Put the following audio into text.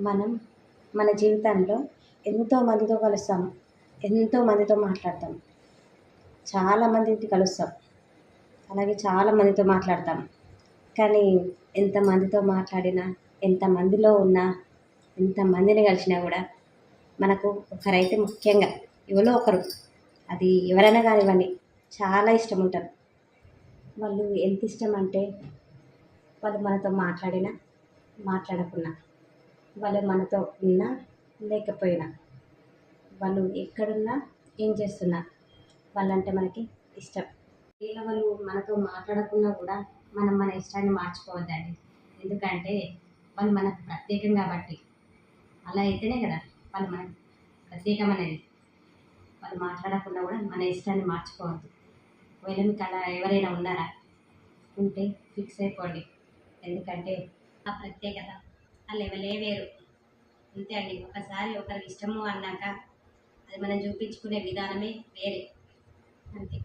మనం మన జీవితంలో ఎంతో మందితో కలుస్తాం. ఎంతో మందితో మాట్లాడతాం. చాలా మందిని కలుస్తాం. అలాగే చాలా మందితో మాట్లాడతాం. కానీ ఎంతమందితో మాట్లాడినా ఎంతమందిలో ఉన్నా ఎంతమందిని కలిసినా కూడా మనకు ఒకరైతే ముఖ్యంగా ఎవరో ఒకరు. అది ఎవరైనా కానివ్వండి చాలా ఇష్టం ఉంటారు. వాళ్ళు ఎంత ఇష్టం అంటే వాళ్ళు మనతో మాట్లాడినా మాట్లాడకున్నా. వాళ్ళు మనతో ఉన్నా లేకపోయినా వాళ్ళు ఎక్కడున్నా ఏం చేస్తున్నా వాళ్ళంటే మనకి ఇష్టం. వీళ్ళ వాళ్ళు మనతో మాట్లాడకున్నా కూడా మనం మన ఇష్టాన్ని మార్చుకోవద్దండి. ఎందుకంటే వాళ్ళు మనకు ప్రత్యేకం కాబట్టి. అలా అయితేనే కదా వాళ్ళు మనకు ప్రత్యేకం అనేది. వాళ్ళు మాట్లాడకుండా కూడా మన ఇష్టాన్ని మార్చుకోవద్దు. ఒకవేళ మీకు అలా ఎవరైనా ఉన్నారా ఉంటే ఫిక్స్ అయిపోండి. ఎందుకంటే ఆ ప్రత్యేకత ఆ లెవెలే వేరు. అంతే అండి. ఒకసారి ఒకరికి ఇష్టము అన్నాక అది మనం చూపించుకునే విధానమే వేరే. అంతే.